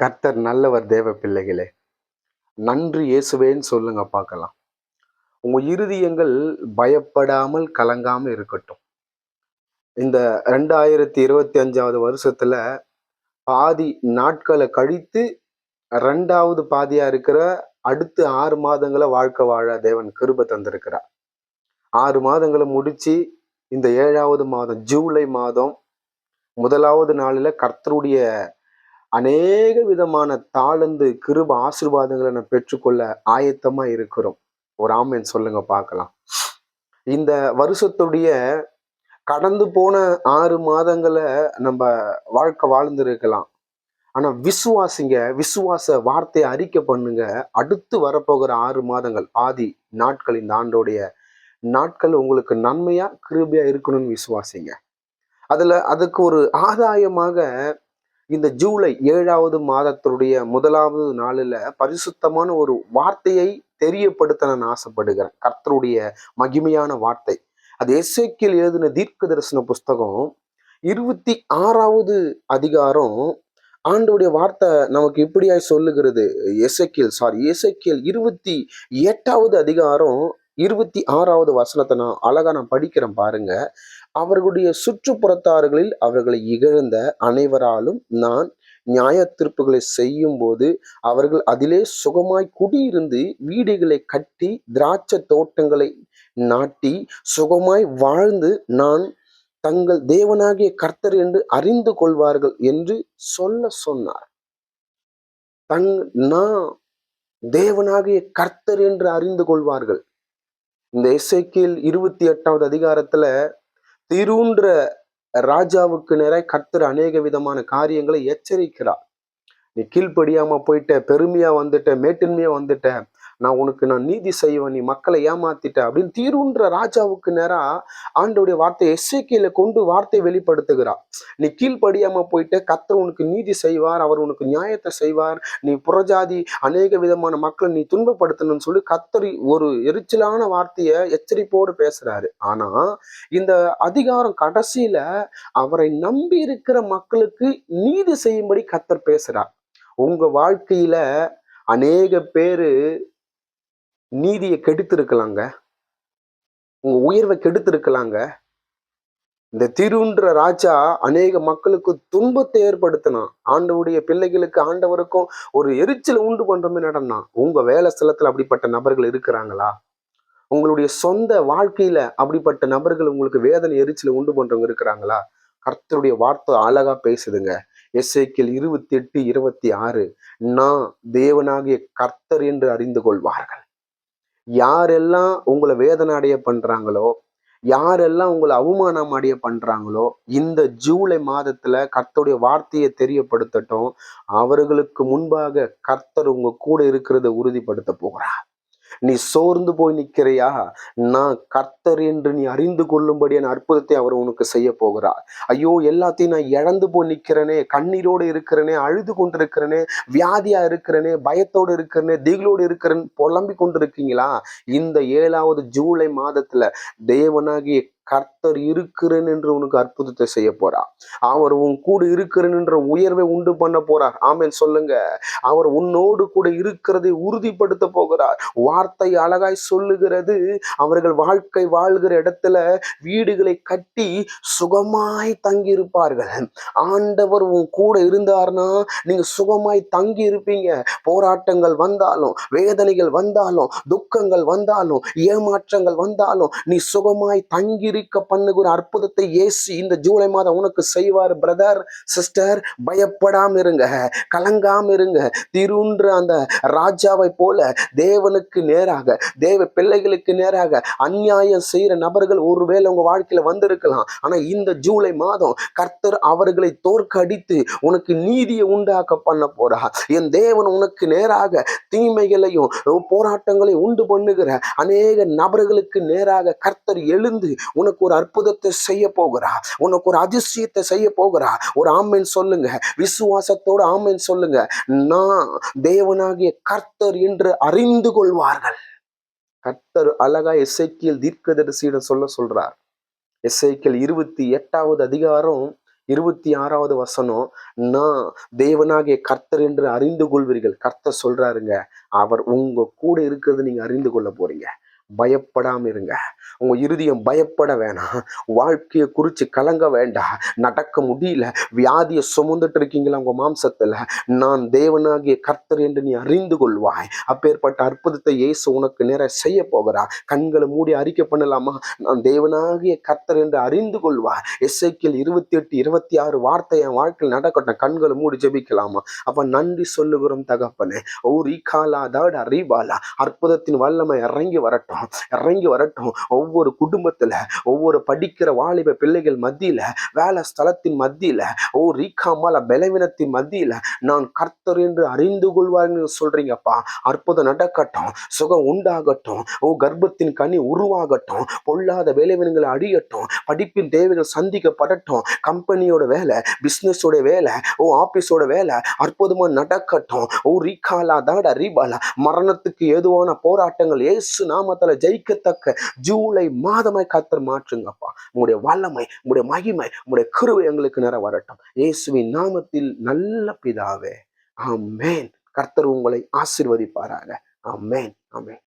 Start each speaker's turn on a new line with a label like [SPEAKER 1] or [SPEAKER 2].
[SPEAKER 1] கர்த்தர் நல்லவர் தேவ பிள்ளைகளே நன்றி இயேசுவேன்னு சொல்லுங்க பார்க்கலாம். உங்க இருதயங்கள் பயப்படாமல் கலங்காமல் இருக்கட்டும். இந்த ரெண்டாயிரத்தி இருபத்தி அஞ்சாவது வருஷத்துல பாதி நாட்களை கழித்து ரெண்டாவது பாதியா இருக்கிற அடுத்து ஆறு மாதங்களை வாழ்க்கை வாழ தேவன் கிருப தந்திருக்கிறார். ஆறு மாதங்களை முடிச்சு இந்த ஏழாவது மாதம் ஜூலை மாதம் முதலாவது நாளில் கர்த்தருடைய அநேக விதமான தாழ்ந்து கிருப ஆசீர்வாதங்களை நம்ம பெற்றுக்கொள்ள ஆயத்தமா இருக்கிறோம். ஒரு ஆமேன் சொல்லுங்க பார்க்கலாம். இந்த வருஷத்துடைய கடந்து போன ஆறு மாதங்களை நம்ம வாழ்க்கை வாழ்ந்திருக்கலாம். ஆனா விசுவாசிங்க விசுவாச வார்த்தையை அறிக்கை பண்ணுங்க. அடுத்து வரப்போகிற ஆறு மாதங்கள் ஆதி நாட்கள் இந்த ஆண்டோடைய நாட்கள் உங்களுக்கு நன்மையா கிருபியா இருக்கணும்னு விசுவாசிங்க. அதுல அதுக்கு ஒரு ஆதாயமாக இந்த ஜூலை ஏழாவது மாதத்தினுடைய முதலாவது நாளில் பரிசுத்தமான ஒரு வார்த்தையை தெரியப்படுத்த நான் ஆசைப்படுகிறேன். கர்த்தருடைய மகிமையான வார்த்தை. அது எஸ்ஐக்கில் எழுதின தீர்க்க தரிசன புஸ்தகம் இருபத்தி ஆறாவது அதிகாரம் ஆண்டுடைய வார்த்தை நமக்கு இப்படியாய் சொல்லுகிறது. எசக்கியல் சாரி எசக்கியல் இருபத்தி எட்டாவது அதிகாரம் இருபத்தி ஆறாவது வசனத்தை நான் அழகா நான் படிக்கிறேன் பாருங்க. அவர்களுடைய சுற்றுப்புறத்தார்களில் அவர்களை இகழ்ந்த அனைவராலும் நான் நியாய தீர்ப்புகளை செய்யும் போது அவர்கள் அதிலே சுகமாய் குடியிருந்து வீடுகளை கட்டி திராட்சை தோட்டங்களை நாட்டி சுகமாய் வாழ்ந்து நான் தங்கள் தேவனாகிய கர்த்தர் என்று அறிந்து கொள்வார்கள் என்று சொல்ல சொன்னார். தங் நான் தேவனாகிய கர்த்தர் என்று அறிந்து கொள்வார்கள். இந்த எஸ்ஐக்கியல் இருபத்தி எட்டாவது அதிகாரத்துல திருன்ற ராஜாவுக்கு நேராக கர்த்தர் அநேக விதமான காரியங்களை எச்சரிக்கிறார். நீ கீழ்ப்படியாம போயிட்ட பெருமையா வந்துட்ட மேட்டின்மையா வந்துட்ட நான் உனக்கு நான் நீதி செய்வேன் நீ மக்களை ஏமாத்திட்ட அப்படின்னு தீருன்ற ராஜாவுக்கு நேரா ஆண்டோடைய வார்த்தை எஸ்ஐக்கியில கொண்டு வார்த்தை வெளிப்படுத்துகிறார் நீ கீழ்ப்படியாம போயிட்டு கத்தர் உனக்கு நீதி செய்வார் அவர் உனக்கு நியாயத்தை செய்வார் நீ புறஜாதி அநேக விதமான மக்களை நீ துன்பப்படுத்தணும்னு சொல்லி கத்தரி ஒரு எரிச்சலான வார்த்தையை எச்சரிப்போடு பேசுறாரு. ஆனா இந்த அதிகாரம் கடைசியில அவரை நம்பி இருக்கிற மக்களுக்கு நீதி செய்யும்படி கத்தர் பேசுறார். உங்க வாழ்க்கையில அநேக பேரு நீதியை கெடுத்திருக்கலாங்க. உங்க உயர்வை கெடுத்திருக்கலாங்க. இந்த திருன்ற ராஜா அநேக மக்களுக்கு துன்பத்தை ஏற்படுத்தினான். ஆண்டவுடைய பிள்ளைகளுக்கு ஆண்டவருக்கும் ஒரு எரிச்சலை உண்டு பண்ற மாதிரி நடந்தான். உங்க வேலை ஸ்தலத்துல அப்படிப்பட்ட நபர்கள் இருக்கிறாங்களா? உங்களுடைய சொந்த வாழ்க்கையில அப்படிப்பட்ட நபர்கள் உங்களுக்கு வேதனை எரிச்சலை உண்டு பண்றவங்க இருக்கிறாங்களா? கர்த்தருடைய வார்த்தை அழகா பேசுதுங்க. எஸ்ஐக்கில் இருபத்தி எட்டு இருபத்தி ஆறு நான் தேவனாகிய கர்த்தர் என்று அறிந்து கொள்வார்கள். யாரெல்லாம் உங்களை வேதனை அடைய பண்றாங்களோ யாரெல்லாம் உங்களை அவமானம் அடைய பண்றாங்களோ இந்த ஜூலை மாதத்துல கர்த்தருடைய வார்த்தையை தெரியப்படுத்தட்டும். அவர்களுக்கு முன்பாக கர்த்தர் உங்க கூட இருக்கிறத உறுதிப்படுத்த போகிறார். நீ சோர்ந்து போய் நிற்கிறையா? நான் கர்த்தர் என்று நீ அறிந்து கொள்ளும்படியான அற்புதத்தை அவர் உனக்கு செய்ய போகிறார். ஐயோ எல்லாத்தையும் நான் இழந்து போய் நிற்கிறேனே கண்ணீரோடு இருக்கிறேனே அழுது கொண்டிருக்கிறேனே வியாதியா இருக்கிறேனே பயத்தோடு இருக்கிறேனே திகிலோடு இருக்கிறேன் புலம்பி கொண்டிருக்கீங்களா? இந்த ஏழாவது ஜூலை மாதத்துல தேவனாகிய கர்த்தர் இருக்கிறேன் என்று உனக்கு அற்புதத்தை செய்ய போறார் அவர் உன் கூட இருக்கிறேன் என்ற உயர்வை உண்டு பண்ண போறார். ஆமேன். சொல்லுங்க. அவர் உன்னோடு கூட இருக்கிறதை உறுதிப்படுத்த போகிறார். வார்த்தை அழகாய் சொல்லுகிறது. அவர்கள் வாழ்க்கை வாழ்கிற இடத்துல வீடுகளை கட்டி சுகமாய் தங்கி இருப்பார்கள் ஆண்டவர் உன் கூட இருந்தார்னா நீங்க சுகமாய் தங்கி இருப்பீங்க போராட்டங்கள் வந்தாலும் வேதனைகள் வந்தாலும் துக்கங்கள் வந்தாலும் ஏமாற்றங்கள் வந்தாலும் நீ சுகமாய் தங்கி இருக்க பண்ணுகிற அற்புதத்தை ஏசி இந்த ஜூலை மாதம் உனக்கு செய்வார் பிரதர் சிஸ்டர் பயப்படாம இருங்க கலங்காம இருங்க. திருன்ற அந்த ராஜாவை போல தேவனுக்கு நேராக தேவ பிள்ளைகளுக்கு நேராக அந்நியாயம் செய்யற நபர்கள் ஒருவேளை உங்க வாழ்க்கையில வந்திருக்கலாம். ஆனா இந்த ஜூலை மாதம் கர்த்தர் அவர்களை தோற்கடித்து உனக்கு நீதியை உண்டாக்க பண்ண போறா என் தேவன் உனக்கு நேராக தீமைகளையும் போராட்டங்களையும் உண்டு பண்ணுகிற அநேக நபர்களுக்கு நேராக கர்த்தர் எழுந்து உனக்கு உனக்கு ஒரு அற்புதத்தை செய்ய போகிறா. உனக்கு ஒரு அதிசயத்தை செய்ய போகிறா. ஒரு ஆமேன் சொல்லுங்க. விசுவாசத்தோடு ஆமேன் சொல்லுங்க. நான் தேவனாகிய கர்த்தர் என்று அறிந்து கொள்வார்கள். கர்த்தர் அழகா எஸ்ஐக்கியல் தீர்க்கதரிசியிடம் சொல்ல சொல்றார். எஸ்ஐக்கியல் இருபத்தி எட்டாவது அதிகாரம் இருபத்தி ஆறாவது வசனம் நான் தேவனாகிய கர்த்தர் என்று அறிந்து கொள்வீர்கள். கர்த்தர் சொல்றாருங்க அவர் உங்க கூட இருக்கிறது நீங்க அறிந்து கொள்ள போறீங்க. பயப்படாம இருங்க உங்க இருதயம் பயப்பட வேணாம். வாழ்க்கையை குறித்து கலங்க வேண்டாம். நடக்க முடியல. வியாதியை சுமந்துட்டு இருக்கீங்களா உங்க மாம்சத்துல? நான் தேவனாகிய கர்த்தர் என்று நீ அறிந்து கொள்வாய். அப்பேற்பட்ட அற்புதத்தை இயேசு உனக்கு நேர செய்ய போகிறா கண்களை மூடி அறிக்கை பண்ணலாமா? நான் தேவனாகிய கர்த்தர் என்று அறிந்து கொள்வாய் எஸ்ஐக்கில் இருபத்தி எட்டு இருபத்தி ஆறு வார்த்தை என் வாழ்க்கையில் நடக்கட்டும். கண்களை மூடி ஜெபிக்கலாமா? அப்போ நன்றி சொல்லுகிறோம் தகப்பனே. ஓ ரீகாலா தாட் அறிவாலா அற்புதத்தின் வல்லமை இறங்கி வரட்டும். இறங்கி வரட்டும். ஒவ்வொரு குடும்பத்துல ஒவ்வொரு படிக்கிற வாலிப பிள்ளைகள் மத்தியில வேலை ஸ்தலத்தின் மத்தியில ஓ ரீகாமால பலவீனத்தின் மத்தியில நான் கர்த்தர் என்று அறிந்து கொள்வார்னு சொல்றீங்கப்பா. அற்புதம் நடக்கட்டும் சுகம் உண்டாகட்டும் ஓ கர்ப்பத்தின் கனி உருவாகட்டும் பொல்லாத வேலைவினங்களை அடியட்டும் படிப்பின் தேவைகள் சந்திக்கப்படட்டும் கம்பெனியோட வேலை பிசினஸோட வேலை ஓ ஆபீஸோட வேலை அற்புதமா நடக்கட்டும். ஓ ரீகாலா தாடா ரீபாலா மரணத்துக்கு ஏதுவான போராட்டங்கள் ஏசு நாமத்தில் ஜெயிக்கத்தக்க ஜூலை மாதமாய் கத்தர் மாற்றுங்கப்பா. உங்களுடைய வல்லமை உங்களுடைய மகிமை உங்களுடைய கிருவை எங்களுக்கு நிற வரட்டும். இயேசுவின் நாமத்தில் நல்ல பிதாவே. ஆமேன். கர்த்தர் உங்களை ஆசிர்வதிப்பாராக. ஆமேன். ஆமேன்.